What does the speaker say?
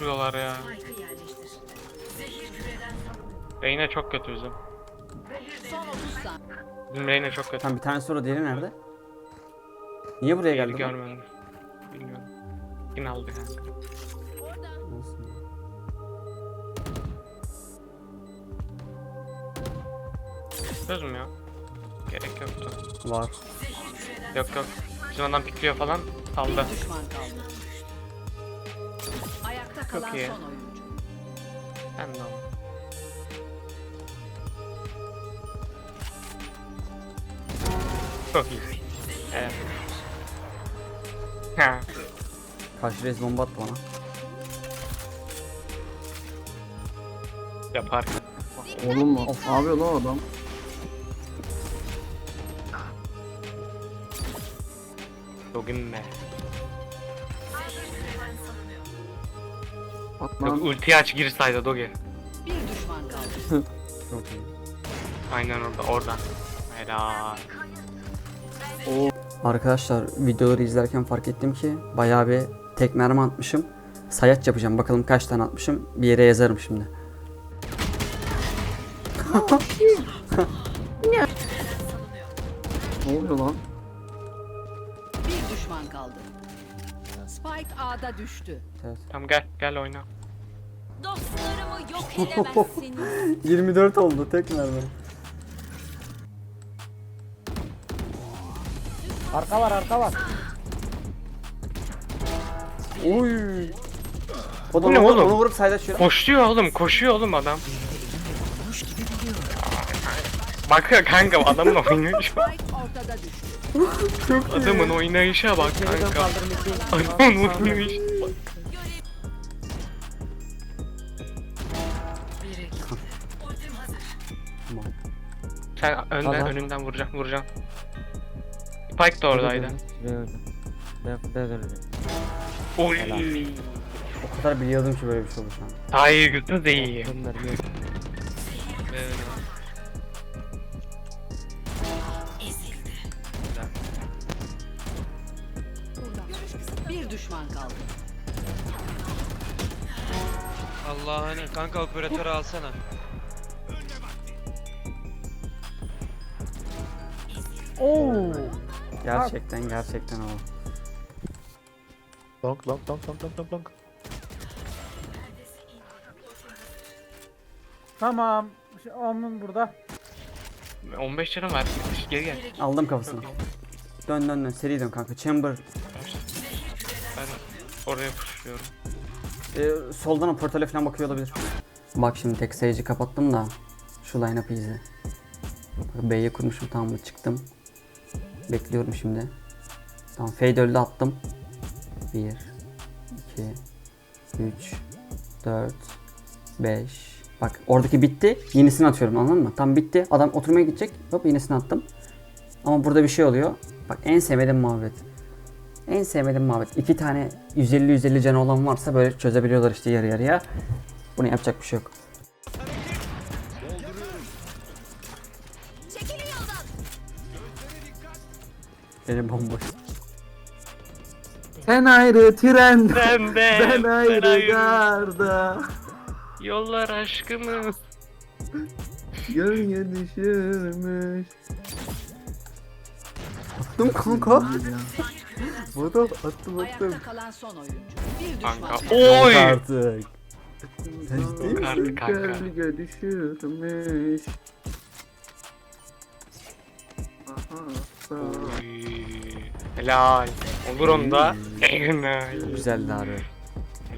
vuruyorlar ya. Reyna çok kötü bizim. son 30 saniye. Bizim Reyna çok kötü. Tam bir tane sonra diğeri nerede? Niye buraya Diğeri geldi? lan? görmedim. Bilmiyorum. Kim aldı kanka? Olsun ya. Söz mü ya? Gerek yoktu. Var. Yok yok. Bizim adam pikliyor falan. Saldı. Düşman kaldı. Kalan iyi. son oyuncu. Ben de aldım. Çok iyi. Evet. Ha. Karşı rez bomba attı bana. Yapar. Oğlum ne yapıyor lan adam? Bugün ne? Yok, ulti aç gir sayda Doge. Bir düşman kaldı. Çok iyi. Aynen orada oradan. Helal. Arkadaşlar videoları izlerken fark ettim ki bayağı bir tek mermi atmışım. Sayaç yapacağım. Bakalım kaç tane atmışım. Bir yere yazarım şimdi. Ne oluyor lan? Bir düşman kaldı. Spike A'da düştü. Evet. Tamam gel gel oyna. Dostlarımı yok edemezsiniz. 24 oldu tek mermi. Arka var arka var. Oy. O da ne oğlum? onu vurup sayda açıyorum. Koşuyor oğlum koşuyor oğlum adam. Bak ya kanka adamın oynayışı. Spike ortada düştü. Adamın oynayışa bak kanka. Adamın oynayışı. Tamam. Sen önden Adam. önünden vuracaksın vuracaksın. Spike de oradaydı. Ben ben öldüm. Oy. O kadar biliyordum ki böyle bir şey olacağını. İyi götür de iyi. Bunlar. Bir düşman kaldı. Allah'ını kanka operatörü alsana. Oo. Gerçekten gerçekten o. Donk donk donk donk donk donk donk. Tamam. Şu Onun burada. 15 canım var. Geri gel. Aldım kafasını. Dön dön dön seri dön kanka. Chamber. Oraya pushluyorum. Ee, soldan o portale falan bakıyor olabilir. Bak şimdi tek sayıcı kapattım da. Şu line-up'ı izle. Bak B'ye kurmuşum tamam mı çıktım. Bekliyorum şimdi. Tamam fade öldü attım. 1 2 3 4 5 Bak oradaki bitti. Yenisini atıyorum anladın mı? Tam bitti. Adam oturmaya gidecek. Hop yenisini attım. Ama burada bir şey oluyor. Bak en sevmediğim muhabbet. En sevmediğim muhabbet. İki tane 150-150 canı olan varsa böyle çözebiliyorlar işte yarı yarıya. Bunu yapacak bir şey yok. Benim bomboş. Sen ayrı tren. Ben de. Ben ayrı ayrı. garda. Yollar aşkımız. Gölge düşürmüş. Attım kanka. Burada attım Ayakta kalan son oyuncu. Bir düşman Kanka. kaldı. Oy. artık. Sen ciddi misin? Artık kanka. Gölge düşürmüş. Aha, sağ. Oy. Helal. Olur onda. Helal. Güzeldi abi.